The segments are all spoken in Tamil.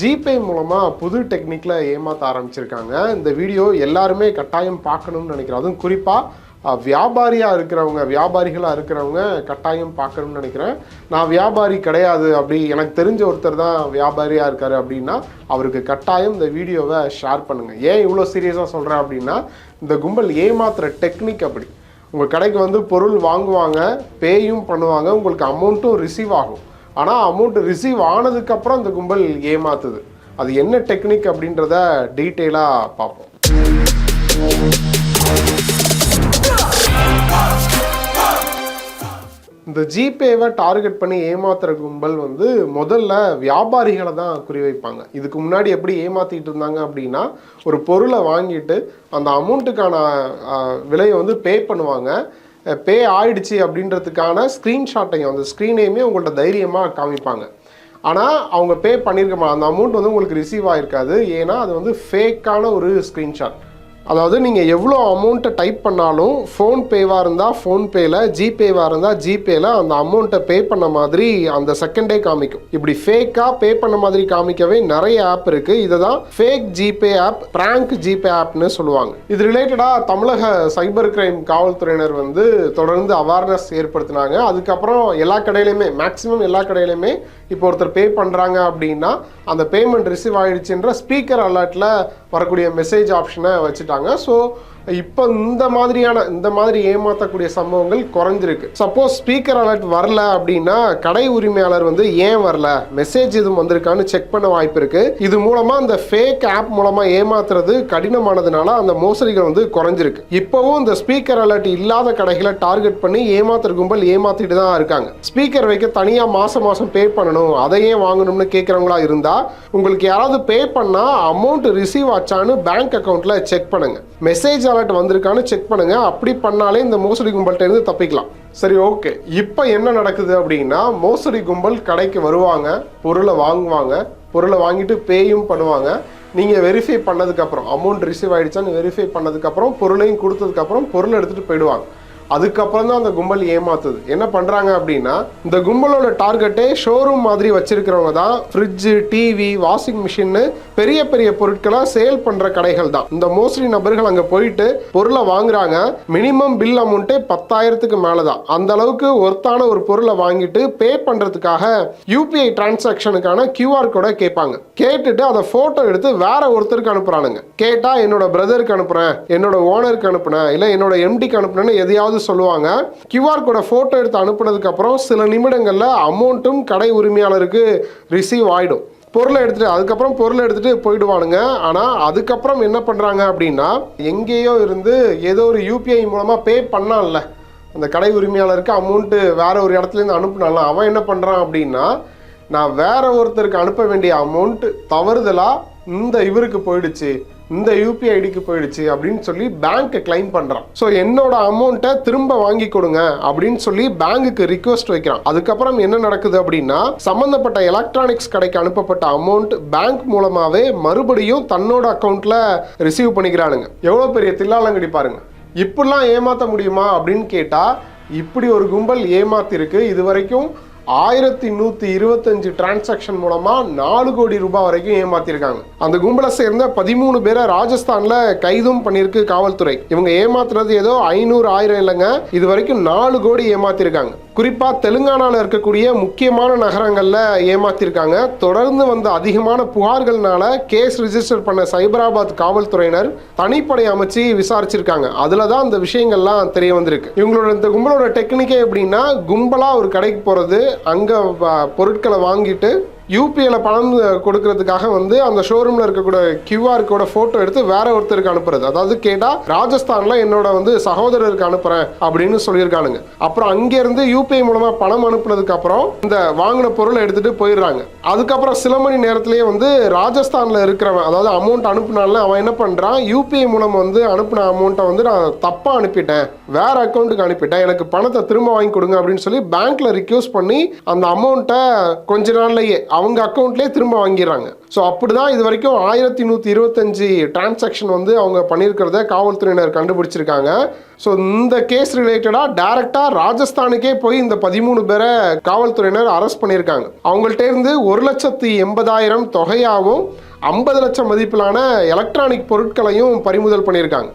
ஜிபே மூலமாக புது டெக்னிக்கில் ஏமாற்ற ஆரம்பிச்சிருக்காங்க. இந்த வீடியோ எல்லாருமே கட்டாயம் பார்க்கணும்னு நினைக்கிறேன். அதுவும் குறிப்பாக வியாபாரியாக இருக்கிறவங்க வியாபாரிகளாக இருக்கிறவங்க கட்டாயம் பார்க்கணும்னு நினைக்கிறேன். நான் வியாபாரி கிடையாது அப்படி எனக்கு தெரிஞ்ச ஒருத்தர் தான் வியாபாரியாக இருக்கார் அப்படின்னா அவருக்கு கட்டாயம் இந்த வீடியோவை ஷேர் பண்ணுங்கள் ஏன் இவ்வளோ சீரியஸாக சொல்கிறேன் அப்படின்னா இந்த கும்பல் ஏமாத்துகிற டெக்னிக் அப்படி. உங்கள் கடைக்கு வந்து பொருள் வாங்குவாங்க பேயும் பண்ணுவாங்க உங்களுக்கு அமௌண்ட்டும் ரிசீவ் ஆகும். ஆனால் அமௌண்ட் ரிசீவ் ஆனதுக்கப்புறம் அந்த கும்பல் ஏமாத்துது. அது என்ன டெக்னிக் அப்படின்றத டீட்டெயிலாக பார்ப்போம். இந்த ஜிபேவை டார்கெட் பண்ணி ஏமாத்துற கும்பல் வந்து முதல்ல வியாபாரிகளை தான் குறிவைப்பாங்க இதுக்கு முன்னாடி எப்படி ஏமாத்திட்டு இருந்தாங்க அப்படின்னா ஒரு பொருளை வாங்கிட்டு அந்த அமௌண்ட்டுக்கான விலையை வந்து பே பண்ணுவாங்க. பே ஆயிடுச்சு அப்படின்றதுக்கான ஸ்க்ரீன்ஷாட்டையும் அந்த ஸ்க்ரீனையுமே உங்கள்ட்ட தைரியமாக காமிப்பாங்க. ஆனால் அவங்க பே பண்ணியிருக்க மாட்டாங்க அந்த அமௌண்ட் வந்து உங்களுக்கு ரிசீவ் ஆகிருக்காது ஏன்னா அது வந்து ஃபேக்கான ஒரு ஸ்க்ரீன்ஷாட் அதாவது நீங்கள் எவ்வளோ அமௌண்ட்டை டைப் பண்ணாலும் ஃபோன்பேவாக இருந்தால் ஃபோன்பேயில் ஜிபேவாக இருந்தால் ஜிபேயில் அந்த அமௌண்ட்டை பே பண்ண மாதிரி அந்த செகண்டே காமிக்கும். இப்படி ஃபேக்காக பே பண்ண மாதிரி காமிக்கவே நிறைய ஆப் இருக்குது இதை தான் fake GPay app prank GPay ஆப்னு சொல்லுவாங்க. இது ரிலேட்டடாக தமிழக சைபர் கிரைம் காவல்துறையினர் வந்து தொடர்ந்து அவேர்னஸ் ஏற்படுத்தினாங்க. அதுக்கப்புறம் எல்லா கடையிலையுமே மேக்ஸிமம் எல்லா கடையிலையுமே இப்போ ஒருத்தர் பே பண்ணுறாங்க அப்படின்னா அந்த பேமெண்ட் ரிசீவ் ஆகிடுச்சுன்ற ஸ்பீக்கர் அலர்ட்டில் வரக்கூடிய மெசேஜ் ஆப்ஷனை வச்சுட்டாங்க. ஸோ இப்போ இந்த மாதிரியான இந்த மாதிரி ஏமாற்றக்கூடிய சம்பவங்கள் குறைஞ்சிருக்கு. சப்போஸ் ஸ்பீக்கர் அலர்ட் வரல அப்படின்னா கடை உரிமையாளர் வந்து ஏன் வரல? மெசேஜ் எதுவும் வந்திருக்கான்னு செக் பண்ண வாய்ப்பு இருக்கு. இது மூலமா அந்த ஃபேக் ஆப் மூலமா ஏமாத்துறது கடினமானதுனால அந்த மோசடிகள் வந்து குறைஞ்சிருக்கு. இப்போவும் இந்த ஸ்பீக்கர் அலர்ட் இல்லாத கடைகளை டார்கெட் பண்ணி ஏமாத்துற கும்பல் ஏமாத்திட்டு தான் இருக்காங்க. ஸ்பீக்கர் வைக்க தனியா மாசம் மாசம் பே பண்ணணும். அதை ஏன் வாங்கணும்னு கேட்குறவங்களா இருந்தா உங்களுக்கு யாராவது பே பண்ணா அமௌண்ட் ரிசீவ் ஆச்சான்னு பேங்க் அக்கௌண்ட்ல செக் பண்ணுங்க. மெசேஜ் அலர்ட் வந்திருக்கான்னு செக் பண்ணுங்க. அப்படி பண்ணாலே இந்த மோசடி கும்பல்கிட்ட இருந்து தப்பிக்கலாம். சரி ஓகே இப்போ என்ன நடக்குது அப்படின்னா மோசடி கும்பல் கடைக்கு வருவாங்க பொருளை வாங்குவாங்க பொருளை வாங்கிட்டு பேயும் பண்ணுவாங்க. நீங்கள் வெரிஃபை பண்ணதுக்கப்புறம் அமௌண்ட் ரிசீவ் ஆகிடுச்சான்னு வெரிஃபை பண்ணதுக்கப்புறம் பொருளையும் கொடுத்ததுக்கப்புறம் பொருளை எடுத்துகிட்டு போயிடுவாங்க. அதுக்கப்புறம் தான் அந்த கும்பல் ஏமாத்துது. என்ன பண்ணுறாங்க அப்படின்னா இந்த கும்பலோட டார்கெட்டே ஷோரூம் மாதிரி வச்சிருக்கிறவங்க தான் ஃப்ரிட்ஜு டிவி வாஷிங் மிஷின்னு பெரிய பெரிய பொருட்களை சேல் பண்ணுற கடைகள் தான் இந்த மோஸ்ட்லி நபர்கள் அங்கே போயிட்டு பொருளை வாங்குறாங்க. மினிமம் பில் அமௌண்ட்டே பத்தாயிரத்துக்கு மேலே தான் அந்த அளவுக்கு ஒர்த்தான ஒரு பொருளை வாங்கிட்டு பே பண்ணுறதுக்காக யூபிஐ டிரான்சாக்ஷனுக்கான கியூஆர் கோடை கேட்பாங்க. கேட்டுட்டு அதை ஃபோட்டோ எடுத்து வேற ஒருத்தருக்கு அனுப்புறானுங்க. கேட்டால் என்னோட பிரதருக்கு அனுப்புகிறேன் என்னோட ஓனருக்கு அனுப்புனேன் இல்லை என்னோட எம்டிக்கு அனுப்புனேன்னு எதையாவது சொல்லுவாங்க. கியூஆர் கோடை ஃபோட்டோ எடுத்து அனுப்புனதுக்கு அப்புறம் சில நிமிடங்களில் அமௌண்ட்டும் கடை உரிமையாளருக்கு ரிசீவ் ஆகிடும் பொருளை எடுத்துட்டு அதுக்கப்புறம் பொருளை எடுத்துட்டு போயிடுவானுங்க. ஆனால் அதுக்கப்புறம் என்ன பண்ணுறாங்க அப்படின்னா எங்கேயோ இருந்து ஏதோ ஒரு யூபிஐ மூலமாக பே பண்ணான்ல. அந்த கடை உரிமையாளருக்கு அமௌண்ட்டு வேற ஒரு இடத்துலேருந்து அனுப்புனால அவன் என்ன பண்ணுறான் அப்படின்னா நான் வேற ஒருத்தருக்கு அனுப்ப வேண்டிய அமௌண்ட் தவறுதலாக இந்த இவருக்கு போயிடுச்சு. இந்த யூபிஐ ஐடிக்கு போயிடுச்சு அப்படின்னு சொல்லி பேங்க்கை கிளைம் பண்ணுறான் ஸோ என்னோட அமௌண்ட்டை திரும்ப வாங்கி கொடுங்க அப்படின்னு சொல்லி பேங்குக்கு ரிக்வஸ்ட் வைக்கிறான். அதுக்கப்புறம் என்ன நடக்குது அப்படின்னா சம்மந்தப்பட்ட எலக்ட்ரானிக்ஸ் கடைக்கு அனுப்பப்பட்ட அமௌண்ட் பேங்க் மூலமாகவே மறுபடியும் தன்னோட அக்கௌண்ட்டில் ரிசீவ் பண்ணிக்கிறானுங்க. எவ்வளோ பெரிய தில்லாலங்கடி பாருங்க. இப்படிலாம் ஏமாற்ற முடியுமா அப்படின்னு கேட்டால் இப்படி ஒரு கும்பல் ஏமாத்திருக்கு. இது வரைக்கும் ஆயிரத்தி நூற்றி இருபத்தஞ்சு டிரான்சாக்ஷன் மூலமாக நாலு கோடி ரூபாய் வரைக்கும் ஏமாத்திருக்காங்க. அந்த கும்பலை சேர்ந்த பதிமூணு பேரை ராஜஸ்தானில் கைதும் பண்ணியிருக்கு காவல்துறை. இவங்க ஏமாத்துறது ஏதோ ஐநூறு ஆயிரம் இல்லைங்க. இது வரைக்கும் நாலு கோடி ஏமாத்திருக்காங்க. குறிப்பாக தெலுங்கானாவில் இருக்கக்கூடிய முக்கியமான நகரங்களில் ஏமாத்திருக்காங்க. தொடர்ந்து வந்த அதிகமான புகார்கள்னால கேஸ் ரிஜிஸ்டர் பண்ண சைபராபாத் காவல்துறையினர் தனிப்படை அமைச்சு விசாரிச்சிருக்காங்க. அதில் தான் இந்த விஷயங்கள்லாம் தெரிய வந்திருக்கு. இவங்களோட இந்த கும்பலோட டெக்னிக்கே எப்படின்னா கும்பலாக ஒரு கடைக்கு போகிறது அங்கே பொருட்களை வாங்கிட்டு யூபிஐல பணம் கொடுக்கறதுக்காக வந்து அந்த ஷோரூமில் இருக்கக்கூடிய கியூஆர் கோட ஃபோட்டோ எடுத்து வேற ஒருத்தருக்கு அனுப்புறது. அதாவது கேட்டால் ராஜஸ்தானில் என்னோட வந்து சகோதரருக்கு அனுப்புகிறேன் அப்படின்னு சொல்லியிருக்கானுங்க. அப்புறம் அங்கேருந்து யூபிஐ மூலமாக பணம் அனுப்புனதுக்கு அப்புறம் இந்த வாங்கின பொருளை எடுத்துட்டு போயிடுறாங்க. அதுக்கப்புறம் சில மணி நேரத்திலேயே வந்து ராஜஸ்தானில் இருக்கிறவன் அதாவது அமௌண்ட் அனுப்புனால அவன் என்ன பண்ணுறான் யூபிஐ மூலம் வந்து அனுப்பின அமௌண்ட்டை வந்து நான் தப்பாக அனுப்பிட்டேன். வேற அக்கௌண்ட்டுக்கு அனுப்பிட்டேன். எனக்கு பணத்தை திரும்ப வாங்கி கொடுங்க அப்படின்னு சொல்லி பேங்க்ல ரிக்யூஸ் பண்ணி அந்த அமௌண்ட்டை கொஞ்ச நாள்லயே அவங்க அக்கௌண்ட்லேயே திரும்ப வாங்கிடுறாங்க. ஸோ அப்படி தான் இது வரைக்கும் ஆயிரத்தி நூற்றி இருபத்தஞ்சி டிரான்சாக்ஷன் வந்து அவங்க பண்ணியிருக்கிறத காவல்துறையினர் கண்டுபிடிச்சிருக்காங்க. ஸோ இந்த கேஸ் ரிலேட்டடாக டேரெக்டாக ராஜஸ்தானுக்கே போய் இந்த பதிமூணு பேரை காவல்துறையினர் அரெஸ்ட் பண்ணியிருக்காங்க. அவங்கள்ட்ட இருந்து ஒரு லட்சத்தி எண்பதாயிரம் தொகையாகவும் ஐம்பது லட்சம் மதிப்பிலான எலக்ட்ரானிக் பொருட்களையும் பறிமுதல் பண்ணியிருக்காங்க.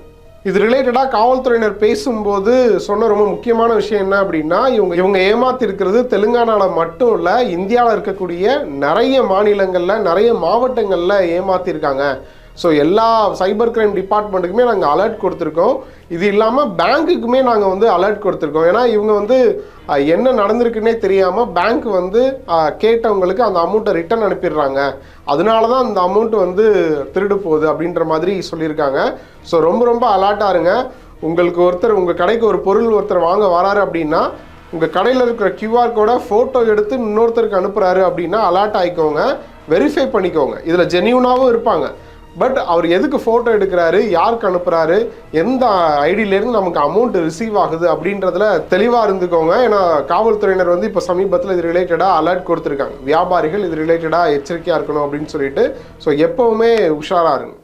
இது ரிலேட்டடாக காவல்துறையினர் பேசும்போது சொன்ன ரொம்ப முக்கியமான விஷயம் என்ன அப்படின்னா இவங்க இவங்க ஏமாத்திருக்கிறது தெலுங்கானாவில் மட்டும் இல்லை இந்தியாவில் இருக்கக்கூடிய நிறைய மாநிலங்களில் நிறைய மாவட்டங்களில் ஏமாத்திருக்காங்க. ஸோ எல்லா சைபர் கிரைம் டிபார்ட்மெண்ட்டுக்குமே நாங்கள் அலர்ட் கொடுத்துருக்கோம். இது இல்லாமல் பேங்க்குக்குமே நாங்கள் வந்து அலர்ட் கொடுத்துருக்கோம். ஏன்னா இவங்க வந்து என்ன நடந்திருக்குன்னே தெரியாமல் பேங்க் வந்து கேட்டவங்களுக்கு அந்த அமௌண்ட்டை ரிட்டர்ன் அனுப்பிடுறாங்க. அதனால தான் அந்த அமௌண்ட் வந்து திருடு போகுது அப்படின்ற மாதிரி சொல்லியிருக்காங்க. ஸோ ரொம்ப ரொம்ப அலர்ட்டாக இருங்க. உங்களுக்கு ஒருத்தர் உங்கள் கடைக்கு ஒரு பொருள் ஒருத்தர் வாங்க வராரு அப்படின்னா உங்கள் கடையில் இருக்கிற கியூஆர் கோடை ஃபோட்டோ எடுத்து இன்னொருத்தருக்கு அனுப்புகிறாரு அப்படின்னா அலர்ட் ஆகிக்கோங்க வெரிஃபை பண்ணிக்கோங்க. இதில் ஜெனியூனாகவும் இருப்பாங்க. பட் அவர் எதுக்கு ஃபோட்டோ எடுக்கிறாரு? யாருக்கு அனுப்புகிறாரு எந்த ஐடியிலேருந்து நமக்கு அமௌண்ட் ரிசீவ் ஆகுது அப்படின்றதுல தெளிவாக இருந்துக்கோங்க. ஏன்னா காவல்துறையினர் வந்து இப்போ சமீபத்தில் இது ரிலேட்டடாக அலர்ட் கொடுத்துருக்காங்க. வியாபாரிகள் இது ரிலேட்டடாக எச்சரிக்கையாக இருக்கணும் அப்படின்னு சொல்லிட்டு. ஸோ எப்போவுமே உஷாராக இருங்க.